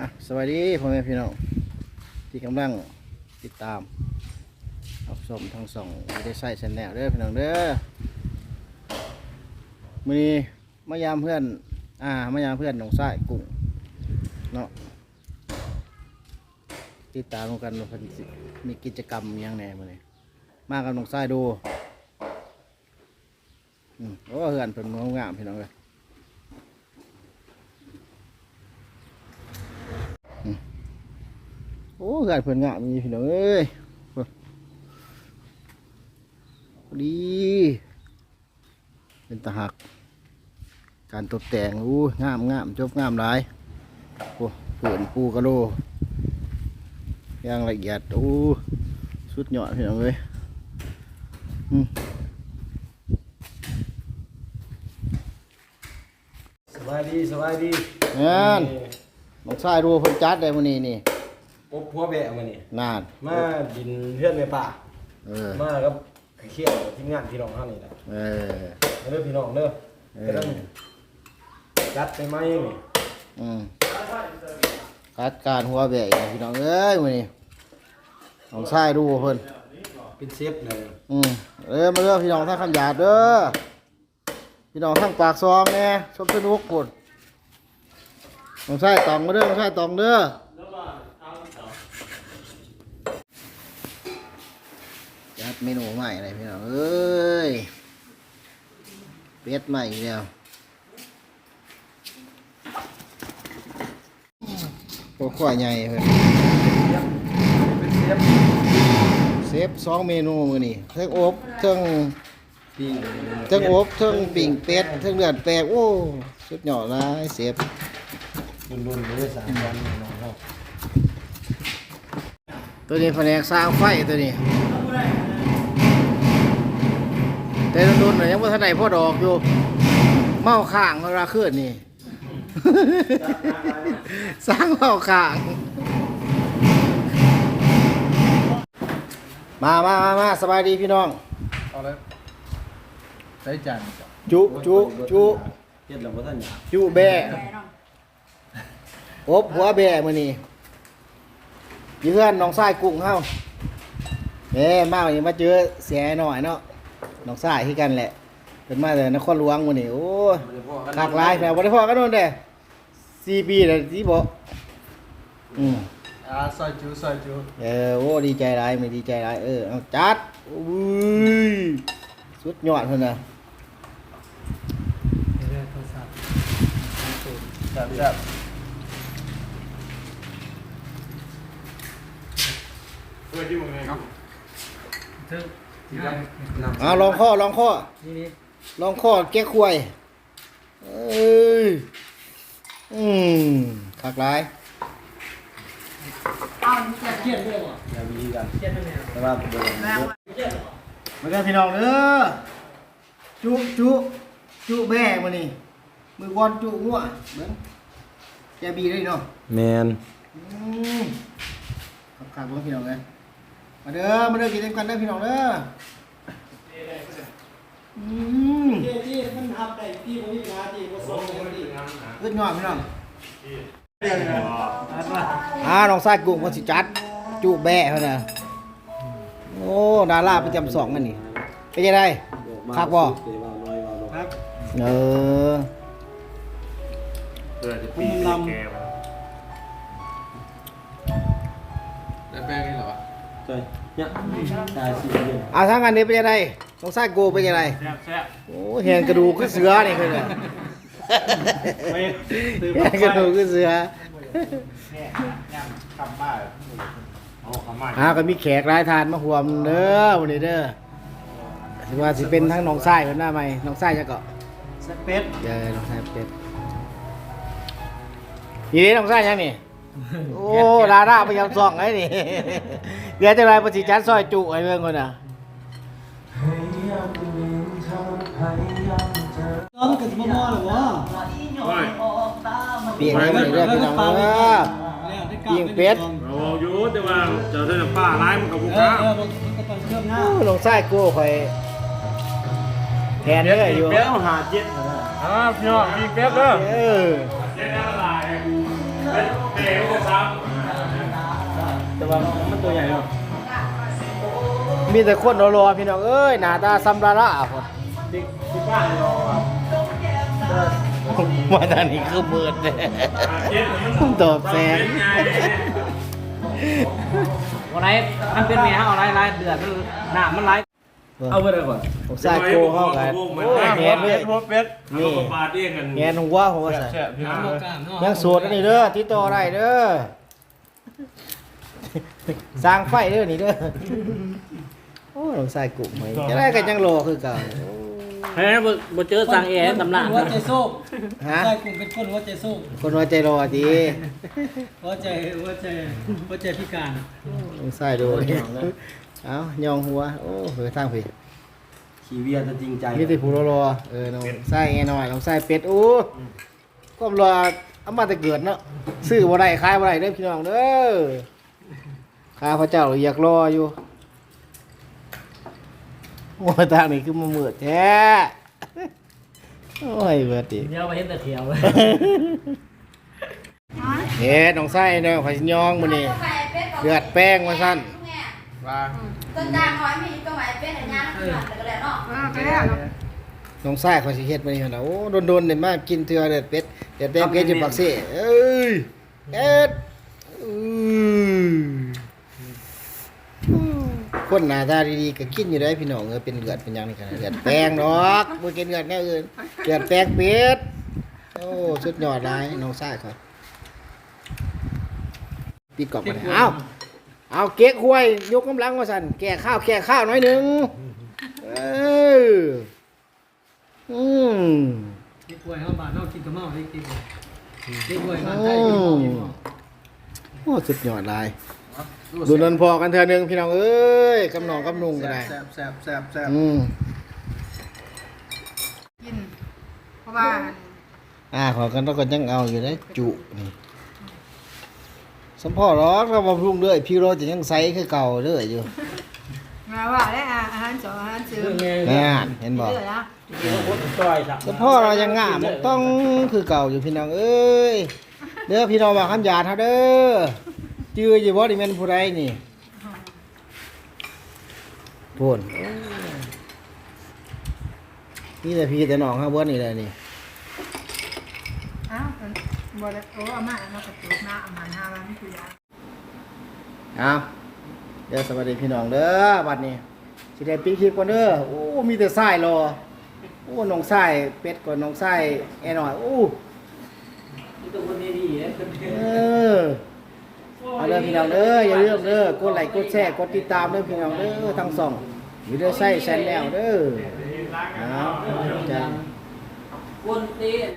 อะสวัสดีพ่อแม่พี่น้องที่กำลังติดตามรับชมทั้งสองไม่ได้ใส่แชนแนลเด้อพี่น้องเด้อมีมายามเพื่อน อ่ามายามเพื่อนหนองไส้กุ้งเนาะติดตามกันว่าเพิ่นสิมีกิจกรรมอิหยังแหน่มือนี้มากับหนองไส้ดูอืมโอ้เพื่อนเพิ่นงามพี่น้องเลย โอ้เกิดเพิ่นงามมีพี่น้องเอ้ยพอดี เป็นตะหัก การตกแต่งอู้งามงามจบงามหลายโอ้เผื่อนปูกระโลย่างละเอียดโอ้สุดยอดพี่น้องเอ้ยอืมสบายดีสบายดีงานน้องชายดูเพิ่นจัดได้มื้อนี้นี่ ปบพัวแบะมานี่นานมาดินเพื่อนในป่าเออมากับเขี้ยวทีมงานพี่น้องเฮานี่แหละเออมาเด้อพี่น้องเด้อเอไปอนั่งจัดไปไหมนี่อืมคัดการหัวแบกอีกพี่น้องเอ้ยมื้อนี้น้องชายดูเพิ่นเป็นเชฟเลยอืมเออมาเด้อพี่น้องทั้งคำหยาดเด้อพี่น้องทั้งปากซองแน่ชมสนุกพุ่นน้องชายตองมาเด้อน้องชายตองเด้อจัด เมนูใหม่เลยพี่น้องเอ้ยเป็ดใหม่อีกแล้วโอ้ข้อใหญ่เพิ่นเป็นเชฟเซฟสองเมนูมือนี่เทิงอบเทิงปิ้งเทิงอบเทิงปิ่งเป็ดเทิงเลือดแปลกโอ้สุดยอดเลยเซฟรุ่นๆเลยสามวันพี่น้องเฮาตัวนี้แผนกสร้างไฟตัวนี้ แต่รุ่นๆน่ะยังไม่ทันได้พ่อดอกอยู่ เมาข้างเวลาขึ้นนี่ สร้างเมาข้าง มามามามาสบายดีพี่น้อง เอาเลยใส่จานจุจุจุเฮ็ดแล้วบ่ทันหยาบจุแบะอบหัวแบะมื้อนี้มีเพื่อนน้องชายกุ้งเฮาเอ้มาวันนี้มาเจอเสียหน่อยเนาะ น้องชายคือกันแหละเป็นมาแต่นครหลวงมื้อนี้โอ้ยหลากหลายแต่บ่ได้พอกันโดนเด้4ปีแล้วที่บ่อืมอ่าซอยจูซอยจูเออโอ้ดีใจหลายไม่ดีใจหลายเออเอาจัดอุ้ยสุดยอดเพิ่นน่ะจับจับเอาลองข้อลองข้อนี่นี่ลองข้อแก้ควยเอ้ยอืมคักหลายเกียนด้วยว่ะอย่ามีกันเกียนด้วยแต่ว่าบ่ได้มากันพี่น้องเด้อจุจุจุแบ่มานี่มือบอลจุงัวเบิ้งแกบีได้เนาะแมนอืมคักคักๆเบิ่งพี่น้องเลย มาเด้อ มาเด้อกินกันเด้อพี่น้องเด้ออืมที่มันทำได้ที่บ่มีงานที่บ่ส่งที่ขึ้นยอดพี่น้องอ่าน้องชายกุ้งคนสิจัดจุแบ่เขาน่ะโอ้ดาราประจำสองอันนี่เป็นยังไงครับบ่ครับเออเออจะปีนแกมาได้แป้งนี่เหรอวะ ใช่เนี่ยตายสิเดือนเอาทั้งอันนี้เป็นยังไงน้องชายกูเป็นยังไงแซ่บแซ่บโอ้เห็นกระดูกขึ้นเสือนี่คือเนี่ยไม่ตื่นเห็นกระดูกขึ้นเสือทำบ้าเอาขม่าอ่าก็มีแขกรายทานมาห่วมเด้อวันนี้เด้อถือว่าสิเป็นทั้งน้องชายคนหน้าไหมน้องชายจะเกาะสเเป็ดเจอน้องชายเป็ดนี่นี่น้องชายยังนี่โอ้ดาราไปยำซองไอ้นี่ เดี๋ยวจะไรปฏิจันซอยจุไอ้เรื่องคนน่ะน้องก็สิมาหม้อหรอวะเปลี่ยนให้มันเรื่อยพี่น้องเด้อยิงเป็ดเราอยู่แต่ว่าเจอเส้นป้าร้ายมันกับบุกเออค้าเออมันก็ต้องเครื่องหน้าโอ้น้องชายกูคอยแทนเด้ออยู่เดี๋ยวหาเจ็ดอ่าพี่น้องมีเก็บเด้อเออเจ๊ได้ละลายเป็นเตะ โอ้ว่ามันตัวใหญ่เนาะมีแต่คนรอๆพี่น้องเอ้ยหน้าตาซ้ำดาราพุ่นเด็กที่บ้านรอครับมาทางนี้คือมืดเลยเจ็ดมันตอบแสงวันไหนมันเป็นเมียเอาไรไรเดือดมันหน้ามันไรเอาไปเลยก่อนผมใส่โกเข้ากันโอ้ยแหนเลยเป็ดนี่นี่บาทเองกันแหนหัวผมว่าใส่แซ่บพี่น้องยังโสดอันนี้เด้อติดต่อได้เด้อ สร้างไฟเด้อนี่เด้อโอ้ยผมใส่กลุ่มไว้จะได้กันยังรอคือเก่าเฮ้ยบ่เจอสั่งเองตำนานหัวใจสู้ฮะใช่กลุ่มเป็นคนหัวใจสู้คนหัวใจรอดีหัวใจหัวใจหัวใจพิการผมใส่ดูเอ้ายองหัว โอ้เหือทางพี่ขี่เวียจะจริงใจมีแต่ผู้รอๆเออน้องใส่ไงหน่อยน้องใส่เป็ดโอ้ก็รอเอามาแต่เกิดเนาะซื้อบ่ได้ขายบ่ได้เด้อพี่น้องเด้อ ข้าพระเจ้าอยากรออยู่โอ้ยทางนี้คือมามืดแท้โอ้ยเบิดดิเดี๋ยวไปเห็นแต่เขียวเลยเฮ็ดน้องไส้เนาะข่อยสิยองมื้อนี้เดือดแป้งว่าซั่นว่าต้นจานน้อยมีตรงไหนเป็นอันนี้นะคือแต่ก็แล้วเนาะน้องไส้ข่อยสิเฮ็ดมื้อนี้หั่นน่ะโอ้โดนๆนี่มากินเทื่อเดือดเป็ดเดือดแป้งเป็ดอยู่ปากซี่เอ้ยเอ็ดอือ คนหน้าตาดีๆก็กินอยู่ได้พี่น้องเออเป็นเลือดเป็นหยังนี่ขนาดเลือดแป้งดอกบ่กินเลือดแนวอื่นเลือดแป้งเป็ดโอ้สุดยอดหลายน้องไส้ข่อยปิดกล่องมาเลยเอ้าเอาเก๊กห้วยยกกำลังมาสั่นแก่ข้าวแก่ข้าวหน่อยหนึ่งเอออืม เด็กป่วยเขาบาดนอกกินกระเมาเด็กกินเด็กป่วยบ้านอืไทยกินมกินหม้อโอ้สุดยอดลาย ดูนันพอกันเถอะหนึ่งพี่น้องเอ้ยกำนองกำนุงก็ได้แซ่บแซ่บแซ่บแซ่บอืมกิน เพราะว่าอ่าขอกันต้องกันยังเอาอยู่ได้จุนี่สมพ่อร้องเราบำรุงเรื่อยพี่โรจะยังใสคือเก่าเรื่อยอยู่มาว่าได้อาหารสองอาหารซื้อเรื่องไงแน่เห็นบอกเยอะนะจอยสักสมพ่อเรายังงามต้องคือเก่าอยู่พี่น้องเอ้ยเด้อพี่น้องมาคำหยาดเฮาเด้อ จื้ออยู่บ่นี่แม่นผู้ใดนี่พูนนี่แต่พี่แต่น้องเฮาเบิดนี่แหละนี่อ้าวบ่ได้โอ้อามาเอามากระตุกมาอามาห้าวันคือยาเอาเดี๋ยวสวัสดีพี่น้องเด้อบัดนี้สิได้ปิ๊กคลิปก่อนเด้อโอ้มีแต่ทรายรอโอ้น้องทรายเป็ดก่อนน้องทรายแอหน่อยโอ้นี่ตัวคนดีๆเนี่ยเออ เอาเด้อพี่น้องเด้ออย่าลืมเด้อกดไลค์กดแชร์กดติดตามเด้อพี่น้องเด้อทั้งสองวิดีโอใส่แชนแนลเด้อเอาจ้าคนดี